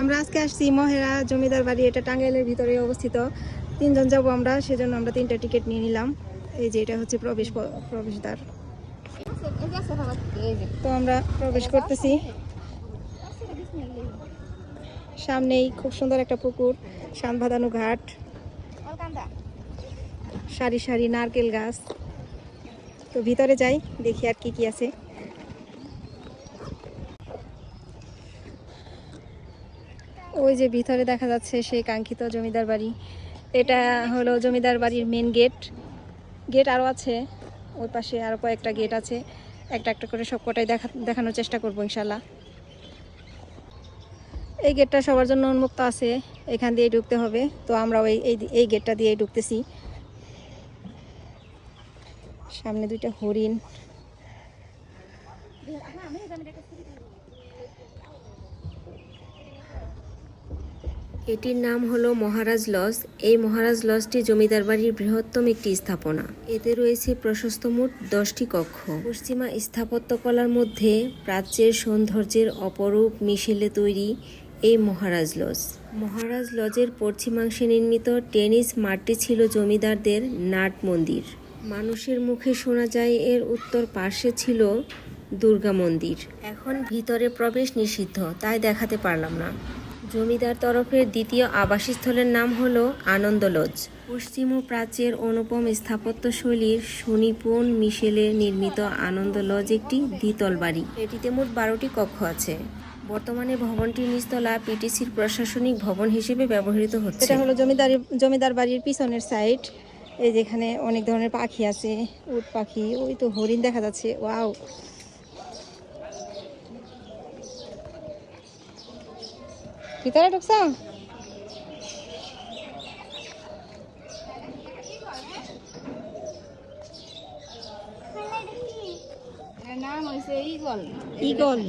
আমরা আজকে আসছি মহেরা জমিদার বাড়ি, এটা টাঙ্গাইলের ভিতরে অবস্থিত। তিনজন যাব আমরা, সেজন্য আমরা তিনটা টিকিট নিয়ে নিলাম। এই যে এটা হচ্ছে প্রবেশ প্রবেশদ্বার। তো আমরা প্রবেশ করতেছি। সামনেই খুব সুন্দর একটা পুকুর শান শানবাঁধানো ঘাট। সারি সারি নারকেল গাছ। তো ভিতরে যাই, দেখি আর কি কি আছে। ওই যে ভিতরে দেখা যাচ্ছে সেই কাঙ্ক্ষিত জমিদার বাড়ি। এটা হলো জমিদার বাড়ির মেন গেট গেট আরও আছে। ওই পাশে আরও কয়েকটা গেট আছে। একটা একটা করে সব কটাই দেখা, দেখানোর চেষ্টা করব ইনশাল্লাহ এই গেটটা সবার জন্য উন্মুক্ত আছে। এখান দিয়ে ঢুকতে হবে। তো আমরা ওই, এই এই গেটটা দিয়ে ঢুকতেছি। সামনে দুইটা হরিণ। এটির নাম হলো মহারাজ লজ। এই মহারাজ লজটি জমিদার বাড়ির বৃহত্তম একটি স্থাপনা। এতে রয়েছে প্রশস্ত মোট দশটি কক্ষ। পশ্চিমা স্থাপত্যকলার মধ্যে প্রাচ্যের সৌন্দর্যের অপরূপ মিশেলে তৈরি এই মহারাজ লজ। মহারাজ লজের পশ্চিমাংশে নির্মিত টেনিস মাঠটি ছিল জমিদারদের নাট মন্দির। মানুষের মুখে শোনা যায় এর উত্তর পার্শ্বে ছিল দুর্গা মন্দির। এখন ভিতরে প্রবেশ নিষিদ্ধ, তাই দেখাতে পারলাম না। জমিদার তরফের দ্বিতীয় আবাসস্থলের নাম হল আনন্দ লজ পশ্চিম ও প্রাচ্যের অনুপম স্থাপত্যশৈলীর সুনিপুণ মিশেলে নির্মিত আনন্দ লজ একটি দ্বিতল বাড়ি। এটিতে মোট বারোটি কক্ষ আছে। বর্তমানে ভবনটির নিচতলা পিটিসির প্রশাসনিক ভবন হিসেবে ব্যবহৃত হচ্ছে। এটা হলো জমিদারি, জমিদার বাড়ির পিছনের সাইড। এই যেখানে অনেক ধরনের পাখি আছে, উট পাখি, ওই তো হরিণ দেখা যাচ্ছে। ওয়াও! ভিতরে ঢুকছ? নাম হয়েছে ইগল ইগল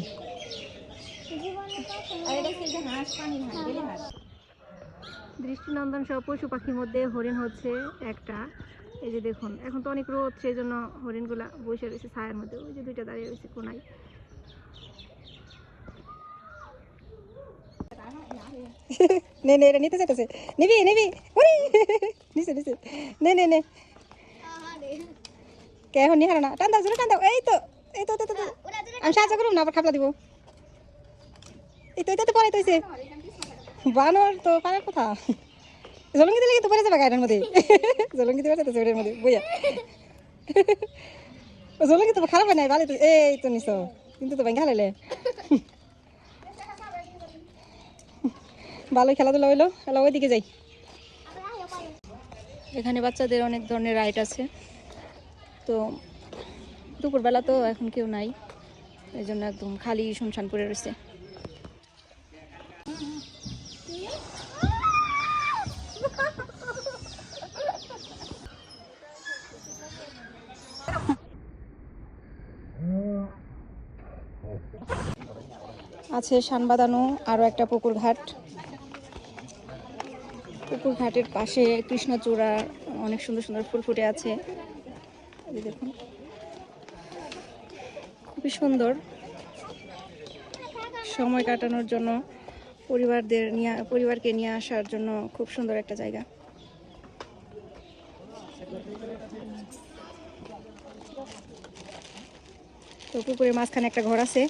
দৃষ্টিনন্দন সব পশু পাখির মধ্যে হরিণ হচ্ছে একটা। এই যে দেখুন এখন তো অনেক রোদ সেই জন্য হরিণগুলা বসে রয়েছে ছায়ার মধ্যে। ওই যে দুইটা দাঁড়িয়ে রয়েছে কোনায়। নে নে এটা নিতে চাইতেছে। নিবি নিবি। ওরে নিচে নিচে নে নে নে। কে এখন নিহারা না? টান দাও টান দাও। এই তো এই তো। আমি সাহায্য করুন না আবার খাপলা দিব। এই তো এই তো, এই তো পরে তৈছে বানর তো পারার কথা। জলঙ্গি দিলে কিন্তু পরে যাবে গাড়ির মধ্যে। জলঙ্গি দিবে তো জোরের মধ্যে। বইয়া। জলঙ্গি তো খারাপ হয় নাই ভালো তো এই তো নিছ। কিন্তু তো ভেঙে হালাইলে। ভালোই খেলাধুলা হইল। খেলা ওইদিকে যাই। এখানে বাচ্চাদের অনেক ধরনের রাইড আছে। তো দুপুরবেলা তো এখন কেউ নাই। এই জন্য একদম খালি শুনশান পড়ে রয়েছে। আছে শান আরও একটা পুকুর ঘাট পুকুর ঘাটের পাশে কৃষ্ণচূড়া, অনেক সুন্দর সুন্দর ফুল ফুটে আছে। দেখুন। খুবই সুন্দর। সময় কাটানোর জন্য, পরিবারদের নিয়ে, পরিবারকে নিয়ে আসার জন্য খুব সুন্দর একটা জায়গা। তো পুকুরের মাঝখানে একটা ঘর আছে।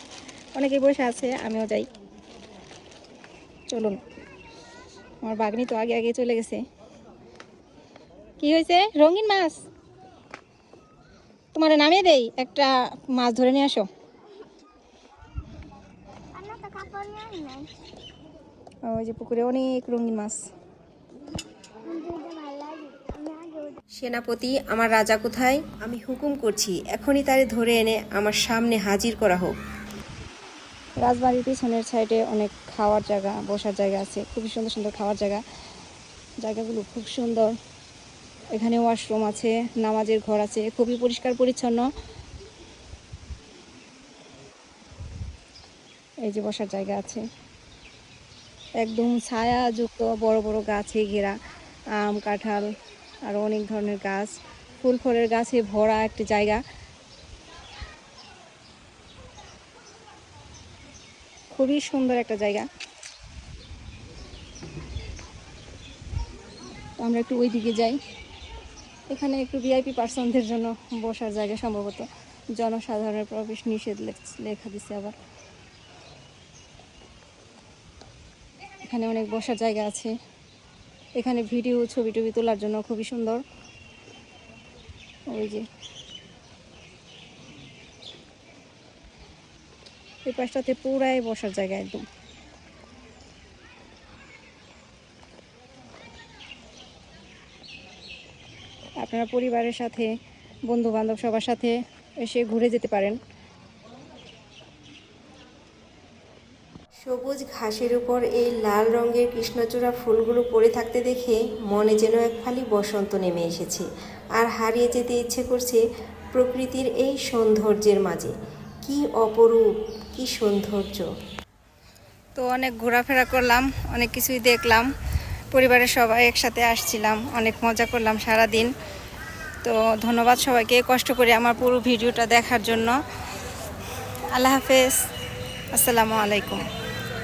অনেকে বসে আছে, আমিও যাই। চলুন। আমার বাগনি তো আগে আগে চলে গেছে। কি হয়েছে? রঙিন মাছ। তোমার নামিয়ে দেই একটা মাছ ধরে নিয়ে আসো। ওই যে পুকুরে অনেক রঙিন মাছ। সেনাপতি আমার রাজা কোথায়? আমি হুকুম করছি এখনই তারে ধরে এনে আমার সামনে হাজির করা হোক। রাজবাড়ির পিছনের সাইডে অনেক খাওয়ার জায়গা, বসার জায়গা আছে। খুবই সুন্দর সুন্দর খাওয়ার জায়গা। জায়গাগুলো খুব সুন্দর। এখানে ওয়াশরুম আছে, নামাজের ঘর আছে, খুবই পরিষ্কার, পরিচ্ছন্ন। এই যে বসার জায়গা আছে। একদম ছায়াযুক্ত বড় বড় গাছে ঘেরা, আম, কাঁঠাল আরও অনেক ধরনের গাছ। ফুল ফলের গাছে ভরা একটি জায়গা। খুবই সুন্দর একটা জায়গা। তো আমরা একটু ওই দিকে যাই। এখানে একটু ভিআইপি পার্সনদের জন্য বসার জায়গা সম্ভবত। জনসাধারণের প্রবেশ নিষেধ লেখা দিছে আবার। এখানে অনেক বসার জায়গা আছে। এখানে ভিডিও, ছবি টবি তোলার জন্য খুবই সুন্দর। ওই যে এই পাশটাতে পুরাই বসার জায়গা একদম। আপনারা পরিবারের সাথে বন্ধু বান্ধব সবার সাথে এসে ঘুরে যেতে পারেন। সবুজ ঘাসের উপর এই লাল রঙের কৃষ্ণচূড়া ফুলগুলো পড়ে থাকতে দেখে মনে যেন এক ফালি বসন্ত নেমে এসেছে। আর হারিয়ে যেতে ইচ্ছে করছে প্রকৃতির এই সৌন্দর্যের মাঝে। কি অপরূপ! কি সৌন্দর্য। তো অনেক ঘোরাফেরা করলাম, অনেক কিছুই দেখলাম। পরিবারের সবাই একসাথে আসছিলাম, অনেক মজা করলাম সারা দিন তো ধন্যবাদ সবাইকে, কষ্ট করে আমার পুরো ভিডিওটা দেখার জন্য। আল্লাহ হাফেজ। আসসালামু আলাইকুম।